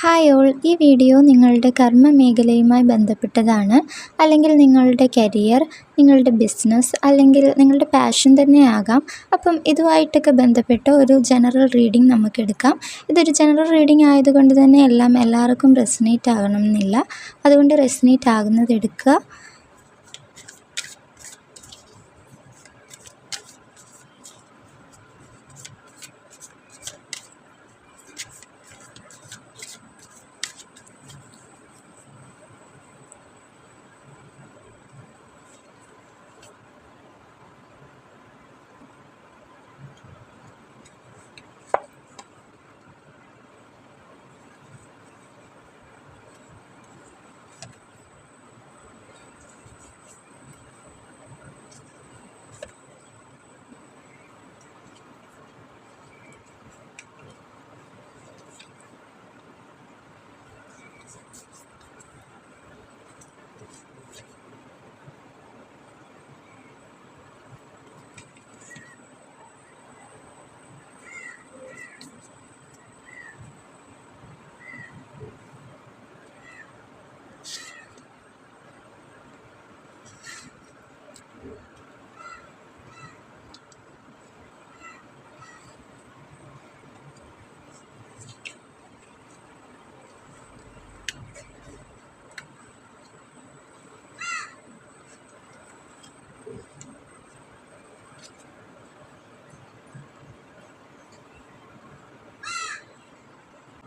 Hi all ഈ video നിങ്ങളുടെ കർമ്മ മേഖലയുമായി ബന്ധപ്പെട്ടതാണ്. അല്ലെങ്കിൽ നിങ്ങളുടെ കരിയർ നിങ്ങളുടെ ബിസിനസ് അല്ലെങ്കിൽ നിങ്ങളുടെ പാഷൻ തന്നെയാകാം. അപ്പം ഇതുമായിട്ടൊക്കെ ബന്ധപ്പെട്ട ഒരു ജനറൽ റീഡിംഗ് നമുക്കെടുക്കാം. ഇതൊരു ജനറൽ റീഡിംഗ് ആയതുകൊണ്ട് തന്നെ എല്ലാം എല്ലാവർക്കും റെസിനേറ്റ് ആകണം എന്നില്ല. അതുകൊണ്ട് റെസിനേറ്റ് ആകുന്നത് എടുക്കുക.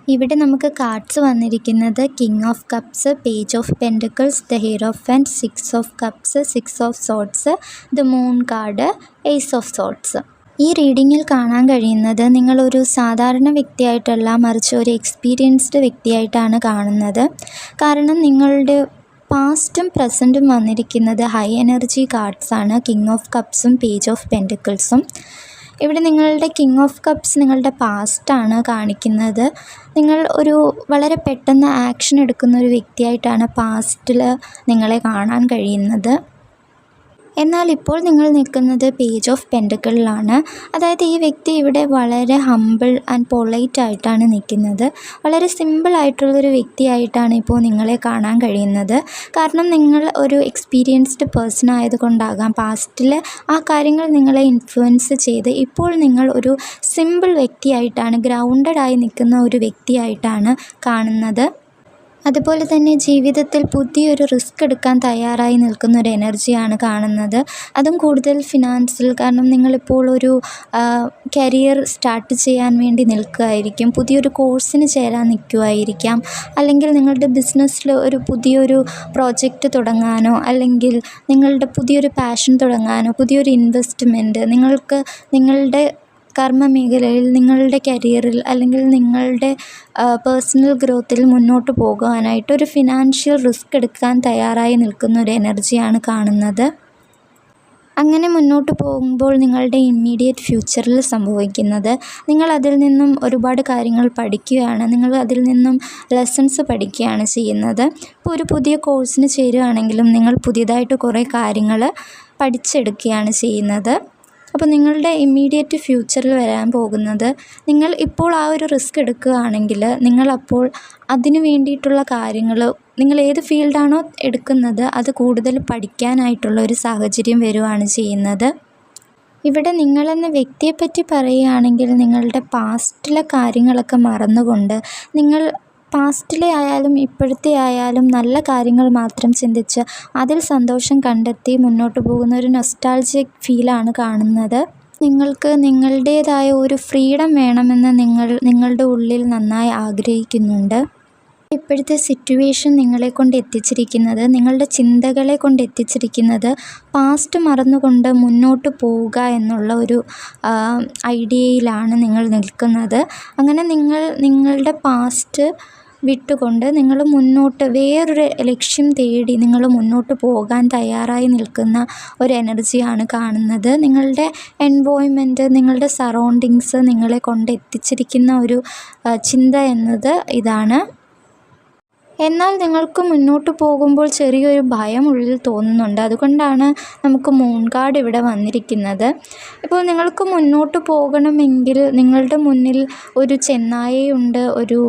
ഇവിടെ നമുക്ക് കാർഡ്സ് വന്നിരിക്കുന്നത് king of cups page of pentacles the hierophant six of cups six of swords the moon card ace of swords ഈ റീഡിങ്ങിൽ കാണാൻ കഴിയുന്നത് നിങ്ങളൊരു സാധാരണ വ്യക്തിയായിട്ടല്ല മറിച്ച് ഒരു എക്സ്പീരിയൻസ്ഡ് വ്യക്തിയായിട്ടാണ് കാണുന്നത്. കാരണം നിങ്ങളുടെ പാസ്റ്റും പ്രസന്റും വന്നിരിക്കുന്നത് ഹൈ എനർജി കാർഡ്സാണ് കിങ് ഓഫ് കപ്സും പേജ് ഓഫ് പെന്റക്കിൾസും ഇവിടെ നിങ്ങളുടെ കിങ് ഓഫ് കപ്സ് നിങ്ങളുടെ പാസ്റ്റാണ് കാണിക്കുന്നത്. നിങ്ങൾ ഒരു വളരെ പെട്ടെന്ന് ആക്ഷൻ എടുക്കുന്ന ഒരു വ്യക്തിയായിട്ടാണ് പാസ്റ്റിൽ നിങ്ങളെ കാണാൻ കഴിയുന്നത്. എന്നാൽ ഇപ്പോൾ നിങ്ങൾ നിൽക്കുന്നത് പേജ് ഓഫ് പെന്റക്കിളിലാണ് അതായത് ഈ വ്യക്തി ഇവിടെ വളരെ ഹമ്പിൾ ആൻഡ് പൊളൈറ്റ് ആയിട്ടാണ് നിൽക്കുന്നത്. വളരെ സിമ്പിൾ ആയിട്ടുള്ളൊരു വ്യക്തിയായിട്ടാണ് ഇപ്പോൾ നിങ്ങളെ കാണാൻ കഴിയുന്നത്. കാരണം നിങ്ങൾ ഒരു എക്സ്പീരിയൻസ്ഡ് പേഴ്സൺ ആയതുകൊണ്ടാകാം പാസ്റ്റിൽ ആ കാര്യങ്ങൾ നിങ്ങളെ ഇൻഫ്ലുവൻസ് ചെയ്ത് ഇപ്പോൾ നിങ്ങൾ ഒരു സിമ്പിൾ വ്യക്തിയായിട്ടാണ് ഗ്രൗണ്ടഡ് ആയി നിൽക്കുന്ന ഒരു വ്യക്തിയായിട്ടാണ് കാണുന്നത്. അതുപോലെ തന്നെ ജീവിതത്തിൽ പുതിയൊരു റിസ്ക് എടുക്കാൻ തയ്യാറായി നിൽക്കുന്ന ഒരു എനർജിയാണ് കാണുന്നത്. അതും കൂടുതൽ ഫിനാൻസിൽ കാരണം നിങ്ങളിപ്പോൾ ഒരു കരിയർ സ്റ്റാർട്ട് ചെയ്യാൻ വേണ്ടി നിൽക്കുകയായിരിക്കും പുതിയൊരു കോഴ്സിന് ചേരാൻ നിൽക്കുമായിരിക്കാം അല്ലെങ്കിൽ നിങ്ങളുടെ ബിസിനസ്സിൽ ഒരു പുതിയൊരു പ്രോജക്റ്റ് തുടങ്ങാനോ അല്ലെങ്കിൽ നിങ്ങളുടെ പുതിയൊരു പാഷൻ തുടങ്ങാനോ പുതിയൊരു ഇൻവെസ്റ്റ്മെന്റ് നിങ്ങൾക്ക് നിങ്ങളുടെ കർമ്മ മേഖലയിൽ നിങ്ങളുടെ കരിയറിൽ അല്ലെങ്കിൽ നിങ്ങളുടെ പേഴ്സണൽ ഗ്രോത്തിൽ മുന്നോട്ട് പോകുവാനായിട്ട് ഒരു ഫിനാൻഷ്യൽ റിസ്ക് എടുക്കാൻ തയ്യാറായി നിൽക്കുന്ന ഒരു എനർജിയാണ് കാണുന്നത്. അങ്ങനെ മുന്നോട്ട് പോകുമ്പോൾ നിങ്ങളുടെ ഇമ്മീഡിയറ്റ് ഫ്യൂച്ചറിൽ സംഭവിക്കുന്നത് നിങ്ങൾ അതിൽ നിന്നും ഒരുപാട് കാര്യങ്ങൾ പഠിക്കുകയാണ് നിങ്ങൾ അതിൽ നിന്നും ലെസൺസ് പഠിക്കുകയാണ് ചെയ്യുന്നത്. ഇപ്പോൾ ഒരു പുതിയ കോഴ്സിന് ചേരുകയാണെങ്കിലും നിങ്ങൾ പുതിയതായിട്ട് കുറേ കാര്യങ്ങൾ പഠിച്ചെടുക്കുകയാണ് ചെയ്യുന്നത്. അപ്പോൾ നിങ്ങളുടെ ഇമ്മീഡിയറ്റ് ഫ്യൂച്ചറിൽ വരാൻ പോകുന്നത് നിങ്ങൾ ഇപ്പോൾ ആ ഒരു റിസ്ക് എടുക്കുകയാണെങ്കിൽ നിങ്ങളപ്പോൾ അതിന് വേണ്ടിയിട്ടുള്ള കാര്യങ്ങൾ നിങ്ങൾ ഏത് ഫീൽഡാണോ എടുക്കുന്നത് അത് കൂടുതൽ പഠിക്കാനായിട്ടുള്ള ഒരു സാഹചര്യം വരുവാണ് ചെയ്യുന്നത്. ഇവിടെ നിങ്ങളെന്ന വ്യക്തിയെപ്പറ്റി പറയുകയാണെങ്കിൽ നിങ്ങളുടെ പാസ്റ്റിലെ കാര്യങ്ങളൊക്കെ മറന്നുകൊണ്ട് നിങ്ങൾ പാസ്റ്റിലെ ആയാലും ഇപ്പോഴത്തെ ആയാലും നല്ല കാര്യങ്ങൾ മാത്രം ചിന്തിച്ച് അതിൽ സന്തോഷം കണ്ടെത്തി മുന്നോട്ട് പോകുന്ന ഒരു നൊസ്റ്റാൾജിക് ഫീലാണ് കാണുന്നത്. നിങ്ങൾക്ക് നിങ്ങളുടേതായ ഒരു ഫ്രീഡം വേണമെന്ന് നിങ്ങൾ നിങ്ങളുടെ ഉള്ളിൽ നന്നായി ആഗ്രഹിക്കുന്നുണ്ട്. ഇപ്പോഴത്തെ സിറ്റുവേഷൻ നിങ്ങളെ കൊണ്ട് എത്തിച്ചിരിക്കുന്നത് നിങ്ങളുടെ ചിന്തകളെ കൊണ്ട് എത്തിച്ചിരിക്കുന്നത് പാസ്റ്റ് മറന്നുകൊണ്ട് മുന്നോട്ട് പോവുക എന്നുള്ള ഒരു ഐഡിയയിലാണ് നിങ്ങൾ നിൽക്കുന്നത്. അങ്ങനെ നിങ്ങൾ നിങ്ങളുടെ പാസ്റ്റ് വിട്ടുകൊണ്ട് നിങ്ങൾ മുന്നോട്ട് വേറൊരു ലക്ഷ്യം തേടി നിങ്ങൾ മുന്നോട്ട് പോകാൻ തയ്യാറായി നിൽക്കുന്ന ഒരു എനർജിയാണ് കാണുന്നത്. നിങ്ങളുടെ എൻവോയ്മെന്റ് നിങ്ങളുടെ സറൗണ്ടിങ്സ് നിങ്ങളെ കൊണ്ട് എത്തിച്ചിരിക്കുന്ന ഒരു ചിന്ത എന്നത് ഇതാണ്. എന്നാൽ നിങ്ങൾക്ക് മുന്നോട്ട് പോകുമ്പോൾ ചെറിയൊരു ഭയം ഉള്ളിൽ തോന്നുന്നുണ്ട്. അതുകൊണ്ടാണ് നമുക്ക് മൂൺ കാർഡ് ഇവിടെ വന്നിരിക്കുന്നത്. ഇപ്പോൾ നിങ്ങൾക്ക് മുന്നോട്ട് പോകണമെങ്കിൽ നിങ്ങളുടെ മുന്നിൽ ഒരു ചെന്നായയുണ്ട് ഒരു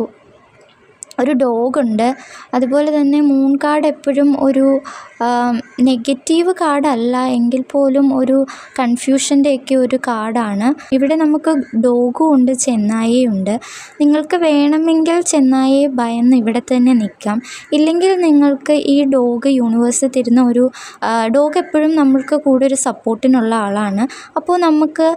ഒരു ഡോഗുണ്ട് അതുപോലെ തന്നെ മൂൺ കാർഡ് എപ്പോഴും ഒരു നെഗറ്റീവ് കാർഡല്ല എങ്കിൽ പോലും ഒരു കൺഫ്യൂഷന്റെയൊക്കെ ഒരു കാർഡാണ് ഇവിടെ നമുക്ക് ഡോഗും ഉണ്ട് ചെന്നായയും ഉണ്ട്. നിങ്ങൾക്ക് വേണമെങ്കിൽ ചെന്നായയെ ഭയന്ന് ഇവിടെ തന്നെ നിൽക്കാം. ഇല്ലെങ്കിൽ നിങ്ങൾക്ക് ഈ ഡോഗ് യൂണിവേഴ്സ് തരുന്ന ഒരു ഡോഗ് എപ്പോഴും നമ്മൾക്ക് കൂടെ ഒരു സപ്പോർട്ടിനുള്ള ആളാണ്. അപ്പോൾ നമുക്ക്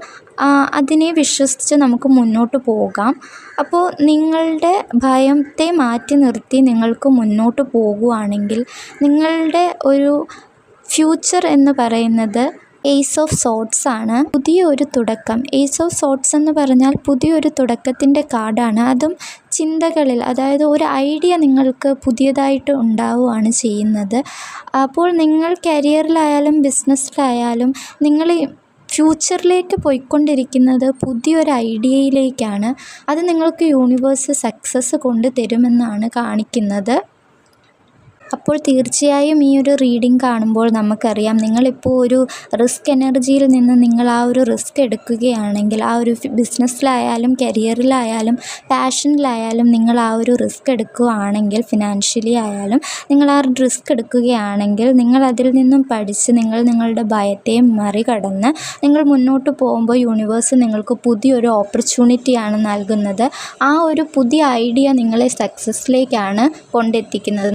അതിനെ വിശ്വസിച്ച് നമുക്ക് മുന്നോട്ട് പോകാം. അപ്പോൾ നിങ്ങളുടെ ഭയത്തെ മാറ്റി നിർത്തി നിങ്ങൾക്ക് മുന്നോട്ട് പോകുകയാണെങ്കിൽ നിങ്ങളുടെ ഒരു ഫ്യൂച്ചർ എന്ന് പറയുന്നത് ഏസ് ഓഫ് സോട്ട്സ് ആണ്. പുതിയൊരു തുടക്കം. ഏസ് ഓഫ് സോട്ട്സ് എന്ന് പറഞ്ഞാൽ പുതിയൊരു തുടക്കത്തിന്റെ കാർഡാണ്. അതും ചിന്തകളിൽ അതായത് ഒരു ഐഡിയ നിങ്ങൾക്ക് പുതിയതായിട്ട് ഉണ്ടാവുകയാണ് ചെയ്യുന്നത്. അപ്പോൾ നിങ്ങൾ കരിയറിലായാലും ബിസിനസ്സിലായാലും നിങ്ങൾ ഫ്യൂച്ചറിലേക്ക് പോയിക്കൊണ്ടിരിക്കുന്നത് പുതിയൊരു ഐഡിയയിലേക്കാണ്. അത് നിങ്ങൾക്ക് യൂണിവേഴ്സ് സക്സസ് കൊണ്ട് തരുമെന്നാണ് കാണിക്കുന്നത്. അപ്പോൾ തീർച്ചയായും ഈ ഒരു റീഡിങ് കാണുമ്പോൾ നമുക്കറിയാം. നിങ്ങളിപ്പോൾ ഒരു റിസ്ക് എനർജിയിൽ നിന്ന് നിങ്ങൾ ആ ഒരു റിസ്ക് എടുക്കുകയാണെങ്കിൽ ആ ഒരു ബിസിനസ്സിലായാലും കരിയറിലായാലും പാഷനിലായാലും നിങ്ങൾ ആ ഒരു റിസ്ക് എടുക്കുകയാണെങ്കിൽ ഫിനാൻഷ്യലി ആയാലും നിങ്ങൾ ആ റിസ്ക് എടുക്കുകയാണെങ്കിൽ നിങ്ങൾ അതിൽ നിന്നും പഠിച്ച് നിങ്ങൾ നിങ്ങളുടെ ഭയത്തെ മറികടന്ന് നിങ്ങൾ മുന്നോട്ട് പോകുമ്പോൾ യൂണിവേഴ്സ് നിങ്ങൾക്ക് പുതിയൊരു ഓപ്പർച്യൂണിറ്റിയാണ് നൽകുന്നത്. ആ ഒരു പുതിയ ഐഡിയ നിങ്ങളെ സക്സസ്സിലേക്കാണ് കൊണ്ടെത്തിക്കുന്നത്.